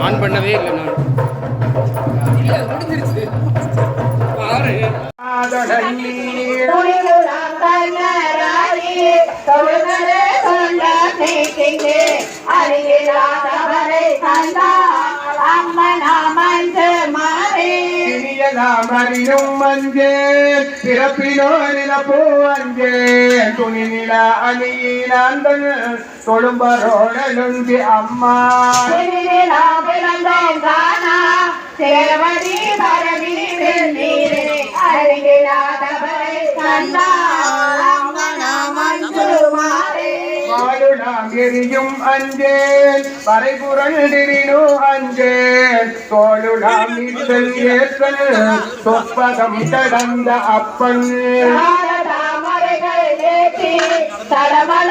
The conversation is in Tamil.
ஆன் பண்ணவே இல்லை நான். இல்லை முடிஞ்சிருச்சு. பாரு. மறியும் மஞ்சே பிறப்பினோ நிலப்பூ அஞ்சே துணி நில அணியினாந்தன் அம்மா சேவடி பரவி வெண்ணீரே அருகிலாதவரை கண்டாமணமஞ்சுமாரே வாழுலாம் எரியும் அஞ்சேன் வரைபுரண்டிரினோ அஞ்சேன் தோளுலாம் நீச்சல் ஏற்றல் சொற்பதம் கடந்த அப்பன். தாமரைகள் ஏற்றி தடமல